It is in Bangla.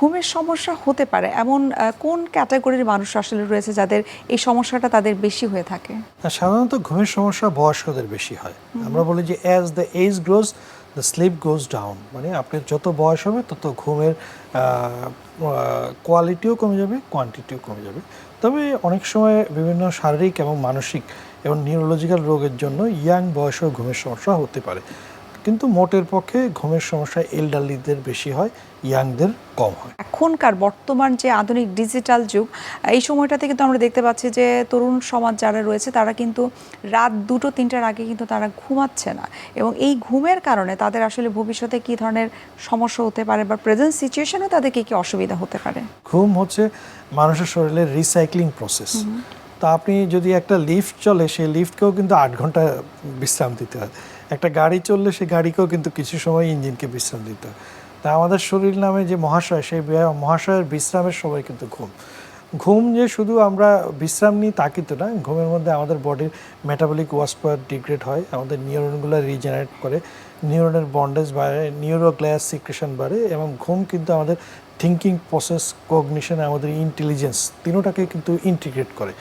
ঘুমের সমস্যা হতে পারে এমন কোন ক্যাটাগরির মানুষ আসলে রয়েছে যাদের এই সমস্যাটা তাদের বেশি হয়ে থাকে? সাধারণত ঘুমের সমস্যা বয়স্কদের বেশি হয়। আমরা বলি যে as the age grows the sleep goes down মানে আপনার যত বয়স হবে তত ঘুমের কোয়ালিটিও কমে যাবে কোয়ান্টিটিও কমে যাবে। তবে অনেক সময় বিভিন্ন শারীরিক এবং মানসিক এবং নিউরোলজিক্যাল রোগের জন্য ইয়াং বয়সেও ঘুমের সমস্যা হতে পারে। কিন্তু মোটের পক্ষে ঘুমের সমস্যা এল্ডারলিদের বেশি হয় ইয়াংদের কম হয়। এখনকার বর্তমান যে আধুনিক ডিজিটাল যুগ এই সময়টাতে কিন্তু আমরা দেখতে পাচ্ছি যে তরুণ সমাজ যারা রয়েছে তারা কিন্তু রাত দুটো তিনটার আগে কিন্তু তারা ঘুমাচ্ছে না। এবং এই ঘুমের কারণে তাদের আসলে ভবিষ্যতে কী ধরনের সমস্যা হতে পারে বা প্রেজেন্ট সিচুয়েশনে তাদের কী কী অসুবিধা হতে পারে? ঘুম হচ্ছে মানুষের শরীরের রিসাইক্লিং প্রসেস তো আপনি যদি একটা লিফট চলে, সেই লিফটকেও কিন্তু আট ঘণ্টা বিশ্রাম দিতে হয়। একটা গাড়ি চললে সেই গাড়িকেও কিন্তু কিছু সময় ইঞ্জিনকে বিশ্রাম দিতে হয়। তা আমাদের শরীর নামে যে মহাশয়, সেই মহাশয়ের বিশ্রামের সময় কিন্তু ঘুম। ঘুম যে শুধু আমরা বিশ্রাম নিই তা কিন্তু না, ঘুমের মধ্যে আমাদের বডির মেটাবলিক ওয়াশ পাওয়ার ডিগ্রেড হয়, আমাদের নিউরনগুলো রিজেনারেট করে নিউরনের বন্ডেজ বাড়ে নিউরোগ্লাস সিক্রেশন বাড়ে এবং ঘুম কিন্তু আমাদের থিঙ্কিং প্রসেস কগনিশন আমাদের ইন্টেলিজেন্স তিনোটাকে কিন্তু ইন্টিগ্রেট করে।